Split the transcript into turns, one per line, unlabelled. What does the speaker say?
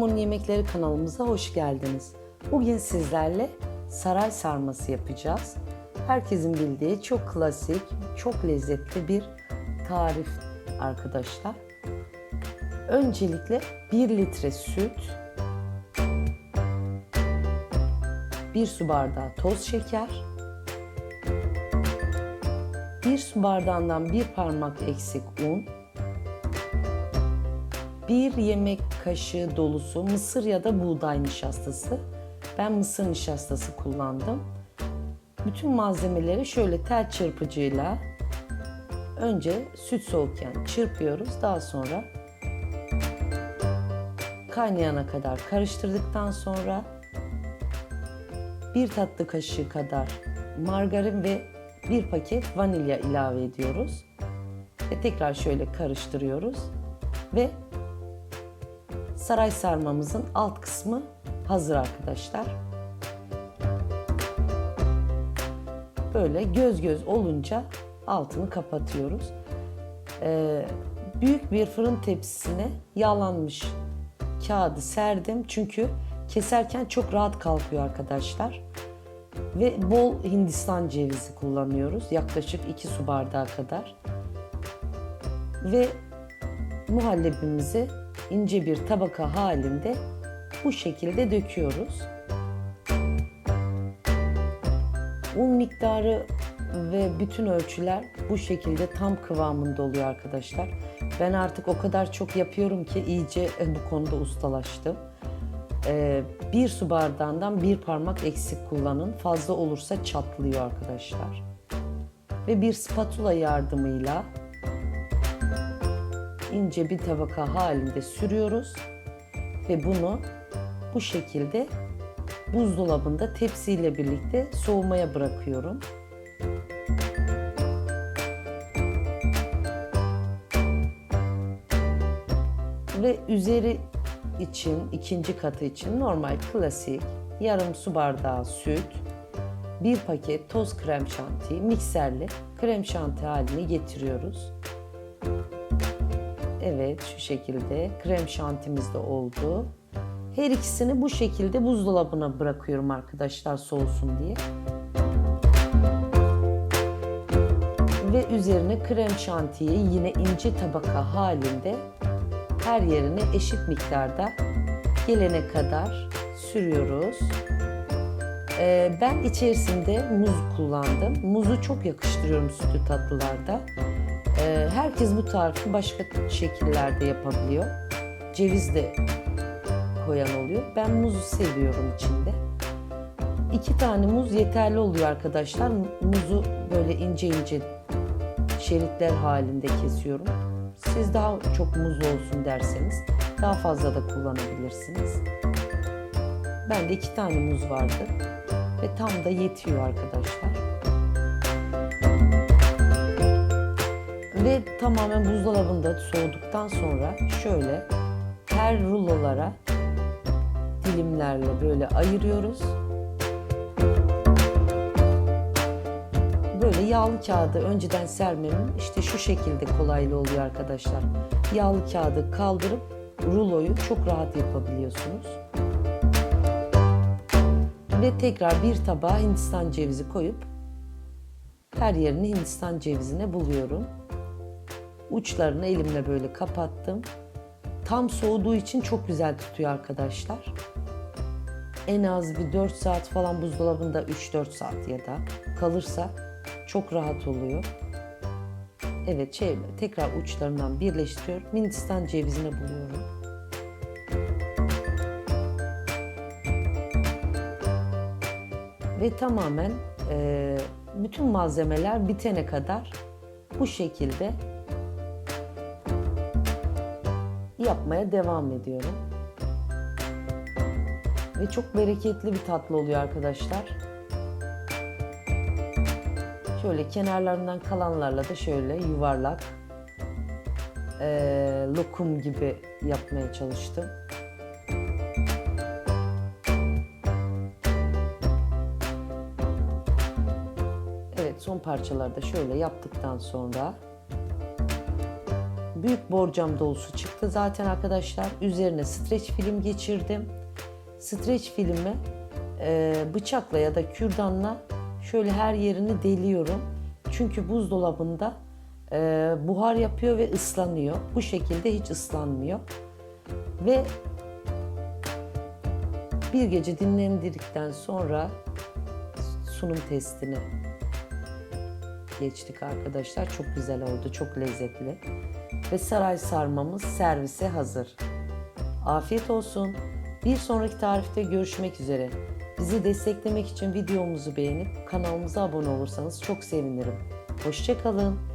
Hamurun Yemekleri kanalımıza hoş geldiniz. Bugün sizlerle saray sarması yapacağız. Herkesin bildiği çok klasik, çok lezzetli bir tarif arkadaşlar. Öncelikle 1 litre süt, 1 su bardağı toz şeker, 1 su bardağından bir parmak eksik un, 1 yemek kaşığı dolusu mısır ya da buğday nişastası. Ben mısır nişastası kullandım. Bütün malzemeleri şöyle tel çırpıcıyla önce süt soğukken çırpıyoruz. Daha sonra kaynayana kadar karıştırdıktan sonra bir tatlı kaşığı kadar margarin ve bir paket vanilya ilave ediyoruz. Ve tekrar şöyle karıştırıyoruz. Ve saray sarmamızın alt kısmı hazır arkadaşlar. Böyle göz göz olunca altını kapatıyoruz. Ee, büyük bir fırın tepsisine yağlanmış kağıdı serdim çünkü keserken çok rahat kalkıyor arkadaşlar. Ve bol hindistan cevizi kullanıyoruz. Yaklaşık 2 su bardağı kadar. Ve muhallebimizi ince bir tabaka halinde bu şekilde döküyoruz. Un miktarı ve bütün ölçüler bu şekilde tam kıvamında oluyor arkadaşlar. Ben artık o kadar çok yapıyorum ki iyice bu konuda ustalaştım. Ee, bir su bardağından bir parmak eksik kullanın. Fazla olursa çatlıyor arkadaşlar. Ve bir spatula yardımıyla ince bir tabaka halinde sürüyoruz ve bunu bu şekilde buzdolabında tepsiyle birlikte soğumaya bırakıyorum. Ve üzeri için, ikinci katı için normal klasik yarım su bardağı süt, bir paket toz krem şanti mikserle krem şanti haline getiriyoruz. Evet şu şekilde krem şantimiz de oldu. Her ikisini bu şekilde buzdolabına bırakıyorum arkadaşlar soğusun diye. Ve üzerine krem şantiyi yine ince tabaka halinde her yerine eşit miktarda gelene kadar sürüyoruz. Ee, ben içerisinde muz kullandım. Muzu çok yakıştırıyorum sütlü tatlılarda. Ee, herkes bu tarifi başka şekillerde yapabiliyor. Ceviz de koyan oluyor. Ben muzu seviyorum içinde. İki tane muz yeterli oluyor arkadaşlar. Muzu böyle ince ince şeritler halinde kesiyorum. Siz daha çok muzlu olsun derseniz daha fazla da kullanabilirsiniz. Bende iki tane muz vardı ve tam da yetiyor arkadaşlar. Ve tamamen buzdolabında soğuduktan sonra şöyle her rulolara dilimlerle böyle ayırıyoruz. Böyle yağlı kağıdı önceden sermemin işte şu şekilde kolaylı oluyor arkadaşlar. Yağlı kağıdı kaldırıp ruloyu çok rahat yapabiliyorsunuz. Ve tekrar bir tabağa hindistan cevizi koyup her yerini hindistan cevizine buluyorum. Uçlarını elimle böyle kapattım. Tam soğuduğu için çok güzel tutuyor arkadaşlar. En az bir 4 saat falan buzdolabında 3-4 saat ya da kalırsa çok rahat oluyor. Evet şey, tekrar uçlarından birleştiriyorum. Hindistan cevizine buluyorum. Ve tamamen e, bütün malzemeler bitene kadar bu şekilde yapmaya devam ediyorum. Ve çok bereketli bir tatlı oluyor arkadaşlar. Şöyle kenarlarından kalanlarla da şöyle yuvarlak e, lokum gibi yapmaya çalıştım. Evet son parçaları da şöyle yaptıktan sonra büyük borcam dolusu çıktı zaten arkadaşlar. Üzerine streç film geçirdim. Streç filmi e, bıçakla ya da kürdanla şöyle her yerini deliyorum. Çünkü buzdolabında e, buhar yapıyor ve ıslanıyor. Bu şekilde hiç ıslanmıyor. Ve bir gece dinlendirdikten sonra sunum testini geçtik arkadaşlar. Çok güzel oldu, çok lezzetli. Ve saray sarmamız servise hazır. Afiyet olsun. Bir sonraki tarifte görüşmek üzere. Bizi desteklemek için videomuzu beğenip kanalımıza abone olursanız çok sevinirim. Hoşçakalın.